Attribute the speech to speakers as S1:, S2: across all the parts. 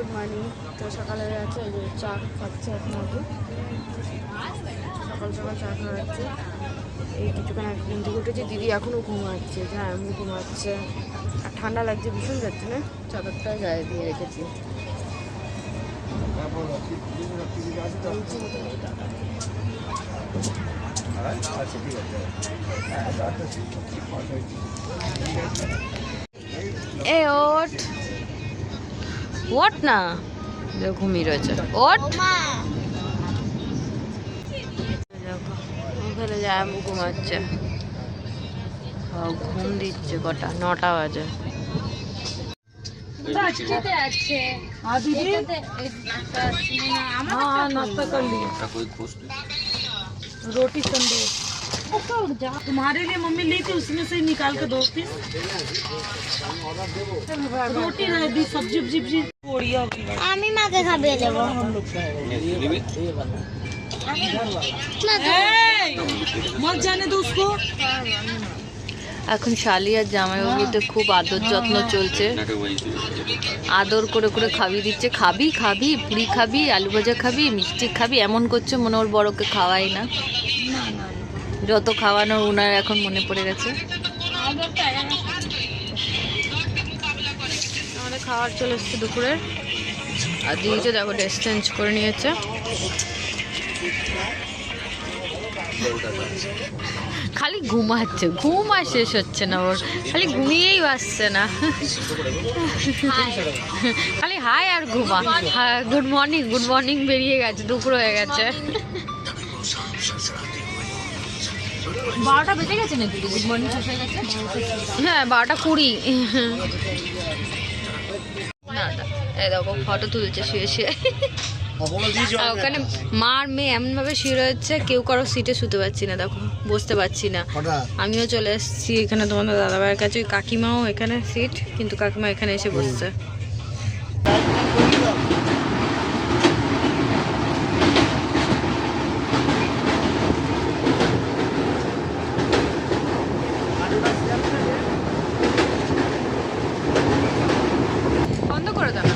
S1: Good morning. তো সকালে যাচ্ছে এই যে চা খাচ্ছে এখন আগে সকাল সকাল চা খাওয়াচ্ছে এই কিছুক্ষণ ঘুম থেকে উঠেছে, দিদি এখনও ঘুমাচ্ছে হ্যাঁ আমি ঘুমাচ্ছে। আর ঠান্ডা লাগছে, ভীষণ যাচ্ছে না? চাদরটা গায়ে দিয়ে রেখেছি। এ ওট ওট না? ঘুমিয়ে রয়েছে। ওট ওখানে যায় ঘুমাচ্ছে। ঘুম দিচ্ছে কটা? নটা বাজে।
S2: রোটি সন্দেশ तुम्हारे लिए मम्मी ली थी उसमें से ही निकाल के दो पीस रोटी रह दी सब्जी उब्जी भी पोड़िया भी
S3: আমি মাকে খাবিয়ে দেবো
S2: ए, मत जाने दो उसको
S1: এখন শালি আর জামাইবাবুতে খুব আদর যত্ন চলছে আদর করে করে খাবিয়ে দিচ্ছে খাবি খাবি পুরি খাবি আলু ভাজা খাবি মিষ্টি খাবি এমন করছে মনে ওর বড়কে খাওয়াই না যত খাওয়ানোর উনার এখন মনে পড়ে গেছে। আমাদের খাওয়ার চলে এসছে দুপুরের। আর দিদিটা দেখো ড্রেস চেঞ্জ করে নিয়েছে। খালি ঘুমাচ্ছে ঘুম আর শেষ হচ্ছে না ওর। খালি ঘুমিয়েই আসছে না। খালি হাই আর ঘুমা। গুড মর্নিং গুড মর্নিং বেরিয়ে গেছে দুপুর হয়ে গেছে।
S2: বারোটা বেজে গেছে নাকি? গুড মর্নিং শেষ হয়ে গেছে?
S1: হ্যাঁ বারোটা কুড়ি। না দেখো ফটো তুলছে শুয়ে শুয়ে। ওখানে মা আর মেয়ে এমনভাবে শুয়ে রয়েছে কেউ কারও সিটে শুতে পারছি না দেখো বসতে পারছি না। আমিও চলে এসেছি এখানে তোমাদের দাদাভাইয়ের কাছে ওই কাকিমাও এখানে সিট কিন্তু কাকিমা এখানে এসে বসছে বন্ধ করে দাও না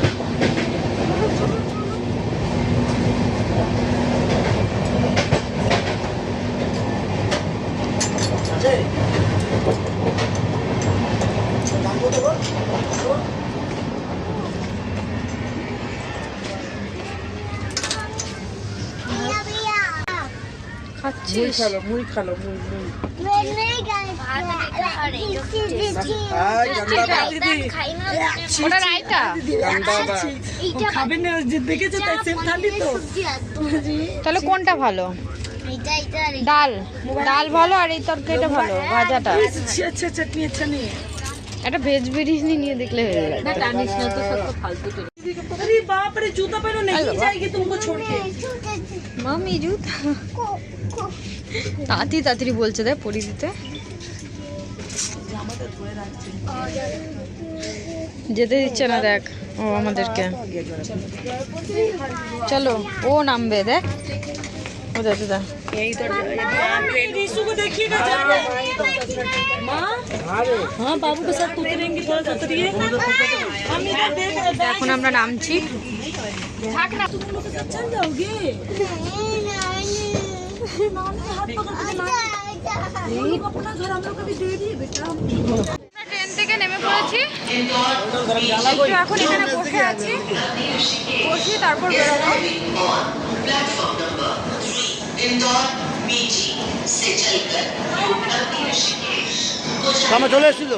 S1: তাহলে কোনটা ভালো? ডাল। ডাল ভালো আর এই তরকারিটা ভালো ভাজাটা। একটা ভেজ বিরিয়ানি নিয়ে দেখলে হয়ে
S2: জুতা পেরো নেই
S1: মামি জুতা তাঁতি তাড়াতাড়ি বলছে দেখ পরি দিতে। যেতে দিচ্ছে না দেখ ও আমাদেরকে। চলো ও নামবে দেখ। ও
S2: দা দাদা
S1: এখন আমরা নামছি। ট্রেন থেকে নেমে পড়েছি। একটু এখন এখানে বসে আছি। বসে তারপর বেরোবো।
S4: চলে এসেছিল।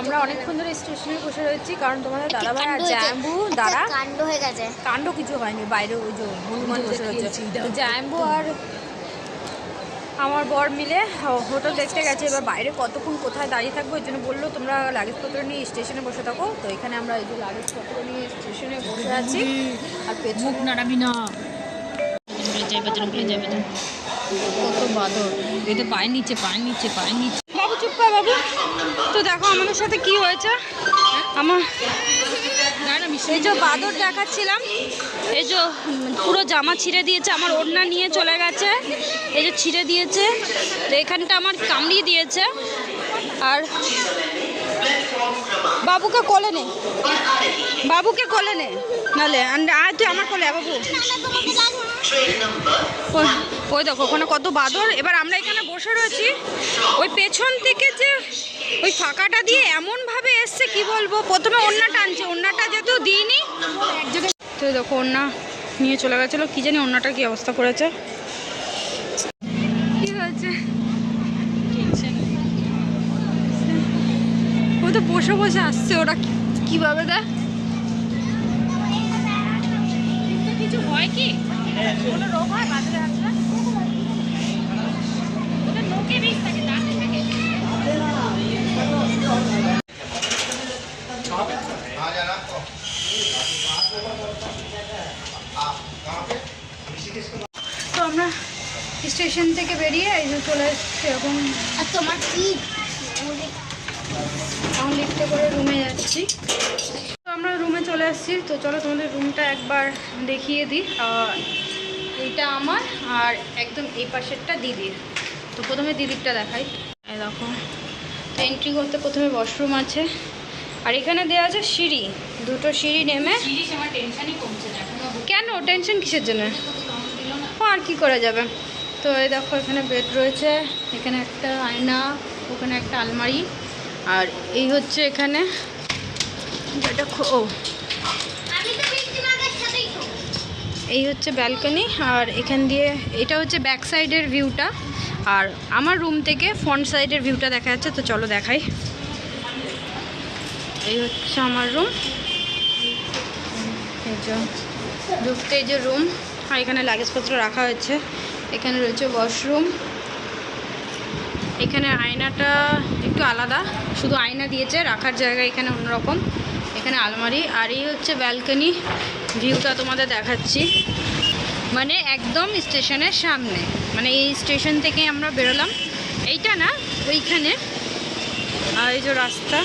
S1: আমরা অনেকক্ষণ ধরে স্টেশনে বসে রয়েছি কারণ তোমাদের দাদাভাই আর জ্যাম্বু দাঁড়া।
S3: কাণ্ড হয়ে গেছে।
S1: কাণ্ড কিছু হয়নি বাইরে ওই যে হনুমান বসে রয়েছে। জ্যাম্বু আর আমার বর মিলে হোটেল দেখতে গেছে এবার বাইরে কতক্ষণ কোথায় দাঁড়িয়ে থাকব ওই জন্য বলল তোমরা লাগেজপত্র নিয়ে স্টেশনে বসে থাকো। তো এখানে আমরা এই যে লাগেজপত্র নিয়ে স্টেশনে বসে আছি। আর পেছন
S2: নাড়াবি না
S1: কত বাদর। এই তো পায়ের নিচে পায়ের নিচে পায়ের নিচে। বাবু বাবু। তো দেখো আমাদের সাথে কি হয়েছে? আমার এই যে বাদর দেখাচ্ছিলাম। এই যে পুরো জামা ছিঁড়ে দিয়েছে, আমার ওড়না নিয়ে চলে গেছে। এই যে ছিঁড়ে দিয়েছে এখানটা আমার কামড়িয়ে দিয়েছে। আর বাবুকে কোলে নে। বাবুকে কোলে নে। নালে আয় তুই আমার কোলে বাবু। ওই- দেখো, ওখানে কত বাদর। এবার আমরা এখানে বসে রয়েছি। ওই পেছন থেকে যে ওই ফাঁকাটা দিয়ে এমন ভাবে এসছে, কি বলব? প্রথমে ওন্না টানছে ওন্নাটা যেহেতু দিইনি। তো দেখো ওন্না নিয়ে চলে গেছিল। কি জানি ওন্নাটা কি অবস্থা করেছে কি হয়েছে ও তো বসে বসে আসছে ওরা কীভাবে দেয় কিছু হয় কি? কোনো রোগ হয়? বাজারে আসলে নোকে বিষ থাকে দাঁতে থাকে। তো আমরা স্টেশন থেকে বেরিয়ে এই যে চলে এসেছি এখন
S3: আর তোমার কি
S1: এখন লিফটে করে রুমে যাচ্ছি। তো আমরা রুমে চলে আসছি। তো চলো তোমাদের রুমটা একবার দেখিয়ে দিই। এইটা আমার আর একদম এই পাশেরটা দিদির। তো প্রথমে দিদিরটা দেখাই। দেখো তো এন্ট্রি করতে প্রথমে ওয়াশরুম আছে। আর এখানে দেওয়া আছে সিঁড়ি। দুটো সিঁড়ি নেমে কেন? টেনশন কিসের জন্য? ও আর কি করা যাবে? তো এই দেখো এখানে বেড রয়েছে এখানে একটা আয়না ওখানে একটা আলমারি। আর এই হচ্ছে এখানে ও। এই হচ্ছে ব্যালকনি, আর এখান দিয়ে এটা হচ্ছে ব্যাক সাইডের ভিউটা আর আমার রুম থেকে ফ্রন্ট সাইডের ভিউটা দেখা যাচ্ছে, তো চলো দেখাই। এই হচ্ছে আমার রুম এই ঢুকতে এই যে রুম আর এখানে লাগেজপত্র রাখা হয়েছে। এখানে রয়েছে ওয়াশরুম এখানে আয়নাটা একটু আলাদা। শুধু আয়না দিয়েছে, রাখার জায়গা এখানে অন্যরকম। এখানে আলমারি, আর এই হচ্ছে ব্যালকনি ভিউটা তোমাদের দেখাচ্ছি। মানে একদম স্টেশনের সামনে। মানে এই স্টেশন থেকে আমরা বেরোলাম। এইটা না, ওইখানে। আর এই যে রাস্তা।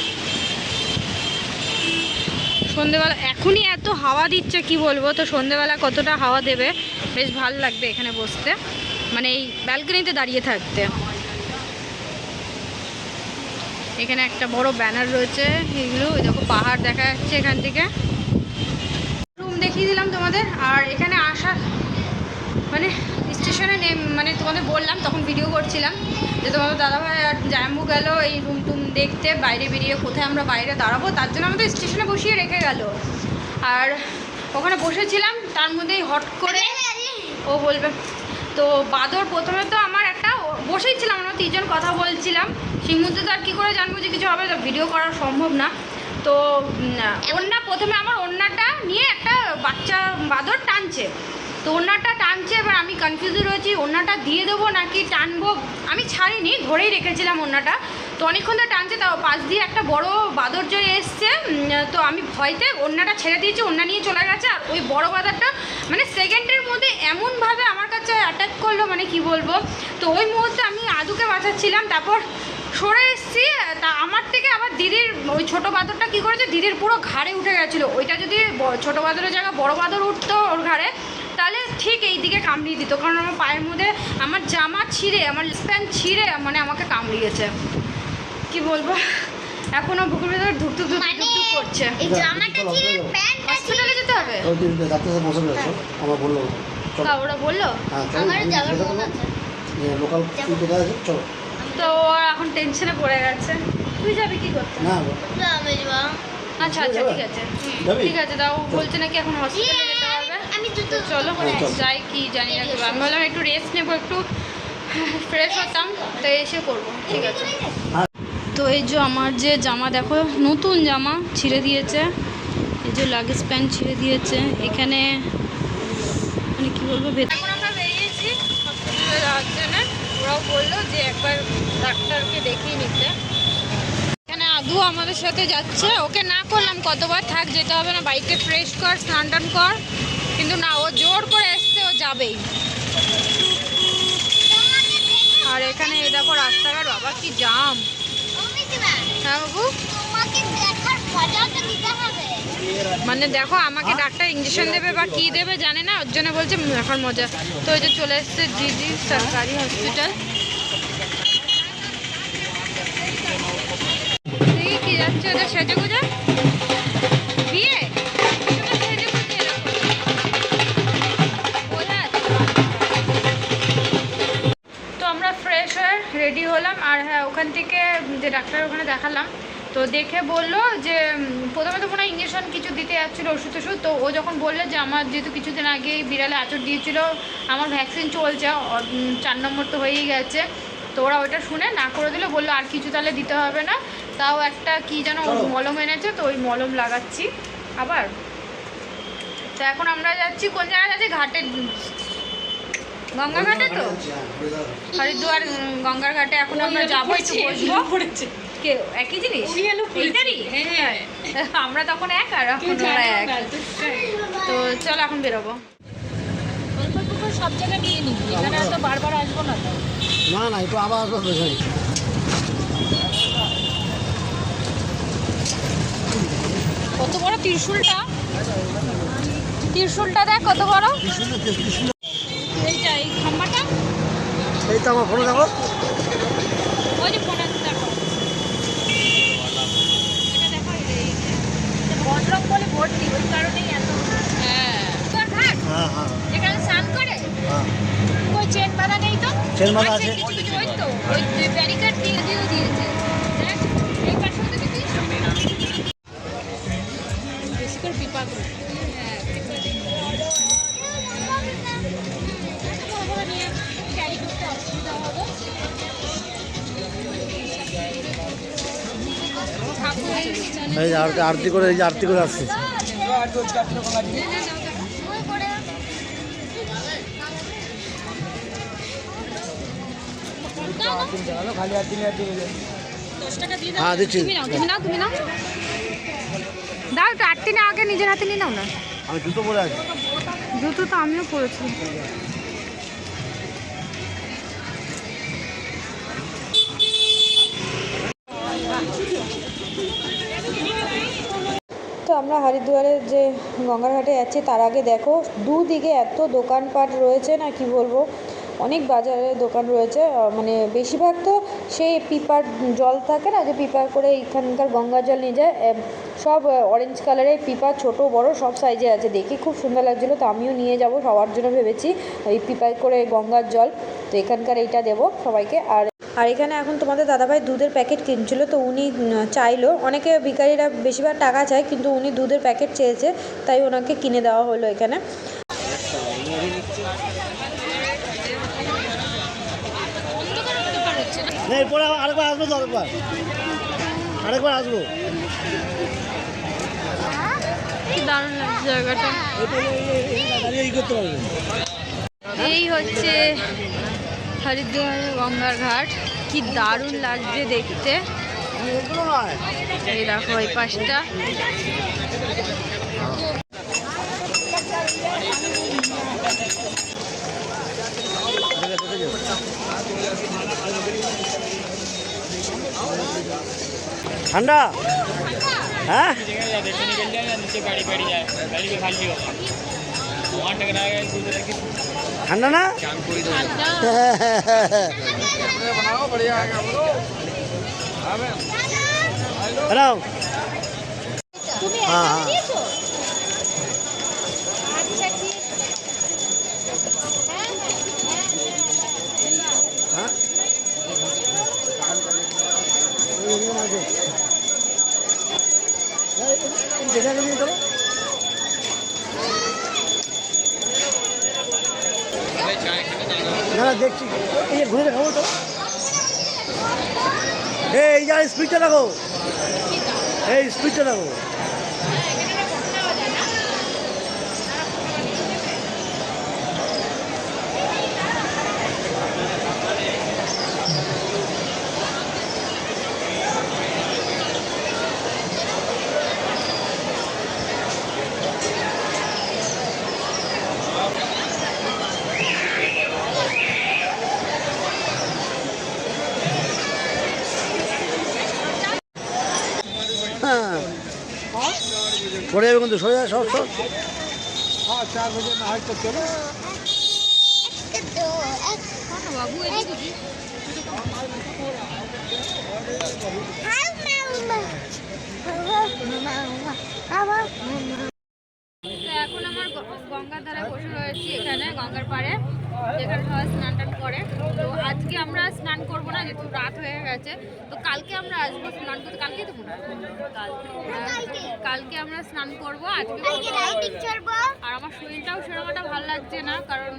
S1: সন্ধেবেলা, এখনই এত হাওয়া দিচ্ছে, কি বলব? তো সন্ধেবেলা কতটা হাওয়া দেবে? বেশ ভালো লাগবে এখানে বসতে। মানে এই ব্যালকনিতে দাঁড়িয়ে থাকতে। এখানে একটা বড় ব্যানার রয়েছে এগুলো দেখো পাহাড় দেখা যাচ্ছে এখান থেকে। রুম দেখিয়ে দিলাম তোমাদের আর এখানে আসা মানে স্টেশনে নেম মানে তোমাদের বললাম তখন ভিডিও করছিলাম যে তোমাদের দাদাভাই আর জাম্বু গেল এই রুম টুম দেখতে বাইরে বেরিয়ে কোথায় আমরা বাইরে দাঁড়াবো তার জন্য আমাদের স্টেশনে বসিয়ে রেখে গেল। আর ওখানে বসেছিলাম তার মধ্যেই হট করে ও বলবে তো বাদর প্রথমে তো আমার বসেই ছিলাম, আমরা তিনজন কথা বলছিলাম। সেই মধ্যে তো আর কী করে জানব যে কিছু হবে? তো ভিডিও করা সম্ভব না। তো ওড়না প্রথমে আমার ওড়নাটা নিয়ে একটা বাচ্চা বাদর টানছে। তো ওড়নাটা টানছে, এবার আমি কনফিউজ রয়েছি ওড়নাটা দিয়ে দেবো নাকি টানবো? আমি ছাড়িনি, ধরেই রেখেছিলাম ওড়নাটা তো অনেকক্ষণ ধরে টানছে, তাও পাশ দিয়ে একটা বড় বাদর যে এসছে। তো আমি ভয়তে ওড়নাটা ছেড়ে দিয়েছি ওড়না নিয়ে চলে গেছে, আর ওই বড় বাদরটা মানে সেকেন্ডের মধ্যে এমনভাবে আমার কাছে অ্যাটাক করল মানে কি বলব? তো ওই মুহূর্তে আমি আদুকে বাঁচাচ্ছিলাম তারপর সরে এসেছি তা আমার থেকে আবার দিদির ওই ছোটো বাদরটা কী করেছে? দিদির পুরো ঘাড়ে উঠে গেছিল। ওইটা যদি ছোটো বাদরের জায়গায় বড় বাদর উঠতো ওর ঘাড়ে তাহলে ঠিক এই দিকে কামড়িয়ে দিত। কারণ আমার পায়ের মধ্যে আমার জামা ছিঁড়ে আমার প্যান্ট ছিঁড়ে মানে আমাকে কামড়িয়েছে। কি বলব? এখনও বুকুর ভেতরে ধুক ধুক ধুক করছে। হসপিটালে যেতে হবে?
S4: ডাক্তার বসে আমার
S1: ওরা বলল
S4: হ্যাঁ
S3: মন
S4: লোকাল কোথায় আছে চলো।
S1: তো ও এখন টেনশনে পড়ে গেছে। তুই যাবি কি করতে?
S4: না
S3: না আমি যাব।
S1: আচ্ছা আচ্ছা ঠিক আছে। ঠিক আছে তাও বলছে নাকি এখন হসপিটালে যেতে হবে।
S3: আমি জুতো
S1: তো চলো
S4: হ্যাঁ,
S1: যাই কি জানি না কি আমি বললাম একটু রেস্ট নেব একটু ফ্রেশ হতাম তো এসে করব ঠিক আছে। তো এই যে আমার যে জামা দেখো নতুন জামা ছিঁড়ে দিয়েছে। এই যে লাগেজ প্যান্ট ছিঁড়ে দিয়েছে। এখানে মানে কি বলব? এখন আমরা বেরিয়েছি হসপিটালে যাওয়ার জন্য ওরাও বলল যে একবার ডাক্তারকে দেখিয়ে নিতে। এখানে আদু আমাদের সাথে যাচ্ছে। ওকে না করলাম কতবার থাক যেতে হবে না। বাইকে ফ্রেশ কর স্নান টান কর। কিন্তু না ও জোর করে এসছে ও যাবেই। আর এখানে এই দেখো রাস্তাঘাট বাবা কি জাম। হ্যাঁ বাবু?
S3: তোমাকে
S1: মানে দেখো, আমাকে ডাক্তার ইঞ্জেকশন দেবে বা কি দেবে জানে না, ওর জন্য বলছে এখন মজা। তো ওই যে চলে এসছে জিজি সরকারি হসপিটাল কি যাচ্ছে ওদের হয়ে রেডি হলাম, আর হ্যাঁ ওখান থেকে যে ডাক্তার ওখানে দেখালাম তো দেখে বলল যে প্রথমে তো মনে হয় ইঞ্জেকশন কিছু দিতে যাচ্ছিল ওষুধ ওষুধ তো ও যখন বলল যে আমার যেহেতু কিছুদিন আগে বিড়ালে আচর দিয়েছিল আমার ভ্যাকসিন চলছে চার নম্বর তো হয়েই গেছে তো ওরা ওইটা শুনে না করে দিলে বলল আর কিছু তাহলে দিতে হবে না তাও একটা কি যেন মলম এনেছে তো ওই মলম লাগাচ্ছি আবার। তো এখন আমরা যাচ্ছি কোন জায়গায় যাচ্ছি? ঘাটের গঙ্গা ঘাটে তো? হরিদ্বার গঙ্গার ঘাটে এখন আমরা যাব একটু বসবো।
S2: পড়েছে।
S1: কে? একই জিনিস?
S2: হ্যাঁ।
S1: আমরা তখন এক আর এখন ওরা এক।
S2: তো
S1: চল এখন বেরোবো।
S2: সব জায়গায় নিয়ে নিবি এখানে তো বারবার আসব না তো।
S4: না না একটু আবার আসব
S1: কত বড় ত্রিশুলটা? ত্রিশুলটা দেখ কত বড়। এইটা এই খাম্বাটা?
S4: এই তো আমার ফোনে দেখো।
S1: ওই যে ফোনে দেখো এটা দেখো এই বদরং বলে ভর্তি ওই কারণেই এত। হ্যাঁ
S4: হ্যাঁ। হ্যাঁ
S1: যেখানে স্নান করে?
S4: হ্যাঁ।
S1: ওই চেন বাঁধা নেই তো?
S4: চেন বাঁধা আছে।
S1: ওই তো ওই ব্যারিকেড দিয়ে দিয়েও দিয়েছে। দেখ, এই পাশে তো বেশি করে পিপা করে এই
S4: আরতি করে এই যে আরতি করে আসছি। হ্যাঁ দিচ্ছি।
S1: দাও একটু আটটি না আগে নিজের হাতে নিয়ে নাও না।
S4: আমি জুতো পরে আছি।
S1: জুতো তো আমিও পরেছি। আমরা হরিদ্বারের যে গঙ্গার ঘাটে যাচ্ছি, তার আগে দেখো, দুদিকে এত দোকানপাট রয়েছে না কি বলব? অনেক বাজারে দোকান রয়েছে মানে বেশিরভাগ তো সেই পিপার জল থাকে না, যে পিপার করে এখানকার গঙ্গার জল নিয়ে যায় সব অরেঞ্জ কালারের পিপা ছোট, বড়, সব সাইজে আছে। দেখে খুব সুন্দর লাগছিল, তো আমিও নিয়ে যাব, সবার জন্য ভেবেছি, ওই পিপায় করে গঙ্গার জল। তো এখানকার এইটা দেবো সবাইকে, আর আর এখানে এখন তোমাদের দাদাভাই দুধের প্যাকেট কিনছিল তো উনি চাইলো অনেকে ভিখারিরা বেশিরভাগ টাকা চায় কিন্তু উনি দুধের প্যাকেট চেয়েছে তাই ওনাকে কিনে দেওয়া হলো এখানে
S4: এরপরে আরেকবার আসব আরেকবার আসব
S1: দারুণ লাগছে জায়গাটা
S4: এই
S1: হচ্ছে হরিদ্বার গঙ্গার ঘাট কি দারুণ লাগছে দেখতে। এই দেখো এই পাশটা।
S4: ঠান্ডা? হ্যাঁ?
S3: ठंडा
S4: ना
S3: हेलो
S4: हाँ।
S3: हाँ? जगह नहीं करो
S4: স্পিডটা দেখো এই স্পিডটা রাখো যাবে কিন্তু যায় সব সব।
S1: এখন আমার গঙ্গার দ্বারা বসে রয়েছি এখানে গঙ্গার পাড়ে। যেখানে সবাই স্নান টান করে। তো আজকে আমরা স্নান করব না যেহেতু রাত হয়ে গেছে তো কালকে আমরা আসব স্নান করতে। কালকে তো আহ, কালকে। আমরা স্নান করব আজকে না। আর আমার শরীরটাও সেরকম একটা ভালো লাগছে না কারণ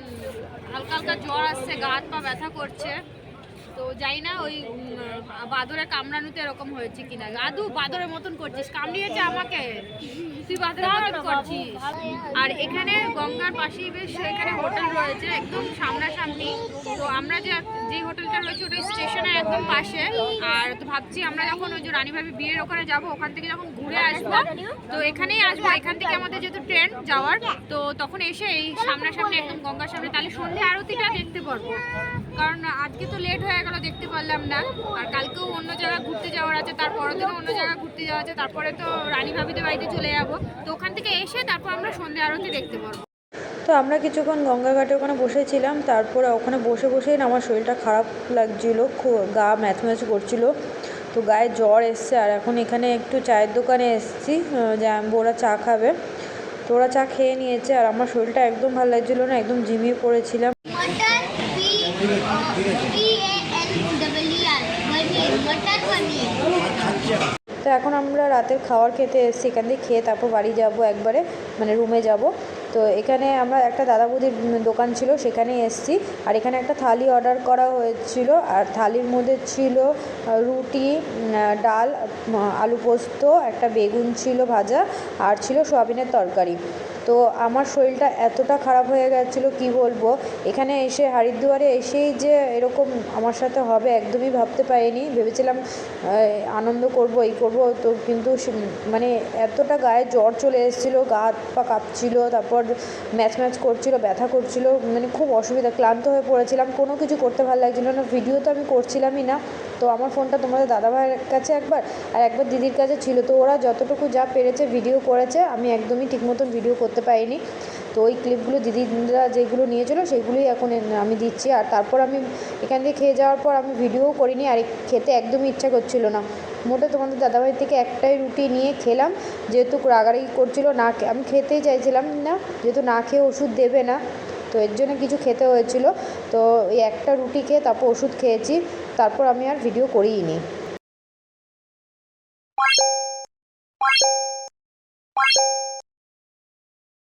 S1: হালকা হালকা জ্বর আসছে গা হাত পা ব্যথা করছে। তো যাই না ওই বাদরে কামড়ানোতে এরকম হয়েছে কিনা। আদু বাদরের মতন করছিস কামড়িয়েছে আমাকে। আর এখানে গঙ্গার পাশেই বেশ এখানে হোটেল রয়েছে একদম সামনাসামনি। তো আমরা যে যে হোটেলটা রয়েছে ওটা স্টেশনের একদম পাশে। আর তো ভাবছি আমরা যখন ওই যে রানীভাবি বিয়ের ওখানে যাব ওখান থেকে যখন ঘুরে আসব তো এখানেই আসব। এখান থেকে আমাদের যেহেতু ট্রেন যাওয়ার তো তখন এসে এই সামনাসামনি একদম গঙ্গার সামনে তাহলে সন্ধে আরতিটা দেখতে পারব। কারণ আজকে তো লেট হয়ে গেল, দেখতে পারলাম না। আর কালকেও অন্য জায়গায় ঘুরতে যাওয়ার আছে, তারপরের দিনও অন্য জায়গায় ঘুরতে যাওয়া আছে, তারপরে তো রানী ভাবিদের বাড়িতে চলে যাব। তো ওখান থেকে এসে তারপর আমরা সন্ধে আরতি দেখতে পারব।
S5: তো আমরা কিছুক্ষণ গঙ্গা ঘাটে ওখানে বসেছিলাম, তারপরে ওখানে বসে বসেই আমার শরীরটা খারাপ লাগছিল গা ম্যাথ করছিল। তো গায়ে জ্বর এসছে, আর এখন এখানে একটু চায়ের দোকানে এসেছি ওরা চা খাবে। তো ওরা চা খেয়ে নিয়েছে, আর আমার শরীরটা একদম ভালো লাগছিল না, একদম ঝিমিয়ে পড়েছিলাম। তো এখন আমরা রাতের খাওয়ার খেতে এসেছি, এখান থেকে খেয়ে তারপর বাড়ি যাব একবারে মানে রুমে যাব। তো এখানে আমরা একটা দাদা বৌদির দোকান ছিল সেখানে এসেছি। আর এখানে একটা থালি অর্ডার করা হয়েছিল, আর থালির মধ্যে ছিল রুটি ডাল, আলু পোস্ত, একটা বেগুন ছিল ভাজা, আর ছিল সোয়াবিনের তরকারি। তো আমার শরীরটা এতটা খারাপ হয়ে গেছিল, কি বলব? এখানে এসে হারিদ্বারে এসেই যে এরকম আমার সাথে হবে একদমই ভাবতে পারিনি। ভেবেছিলাম আনন্দ করব, এই করব, তো কিন্তু মানে এতটা গায়ে জ্বর চলে এসেছিল, গা হাত পা কাঁপছিলো, তারপর ম্যাচ ম্যাচ করছিল, ব্যথা করছিল মানে খুব অসুবিধা, ক্লান্ত হয়ে পড়েছিলাম, কোনো কিছু করতে ভালো লাগছিল না, ভিডিও তো আমি করছিলামই না। তো আমার ফোনটা তোমাদের দাদাভাইয়ের কাছে একবার আর একবার দিদির কাছে ছিল। তো ওরা যতটুকু যা পেরেছে ভিডিও করেছে, আমি একদমই ঠিক মতন ভিডিও করতে পারিনি। তো ওই ক্লিপগুলো দিদিরা যেগুলো নিয়েছিল সেগুলোই এখন আমি দিচ্ছি। আর তারপর আমি এখান থেকে খেয়ে যাওয়ার পর আমি ভিডিও করিনি, আর খেতে একদমই ইচ্ছা করছিল না। মোটে তোমাদের দাদাভাই থেকে একটাই রুটি নিয়ে খেলাম, যেহেতু রাগারাগি করছিল না আমি খেতেই চাইছিলাম না, যেহেতু না খেয়ে ওষুধ দেবে না। তো এর জন্য কিছু খেতে হয়েছিল। তো এই একটা রুটি খেয়ে তারপর ওষুধ খেয়েছি। তারপর আমি আর ভিডিও করিই নি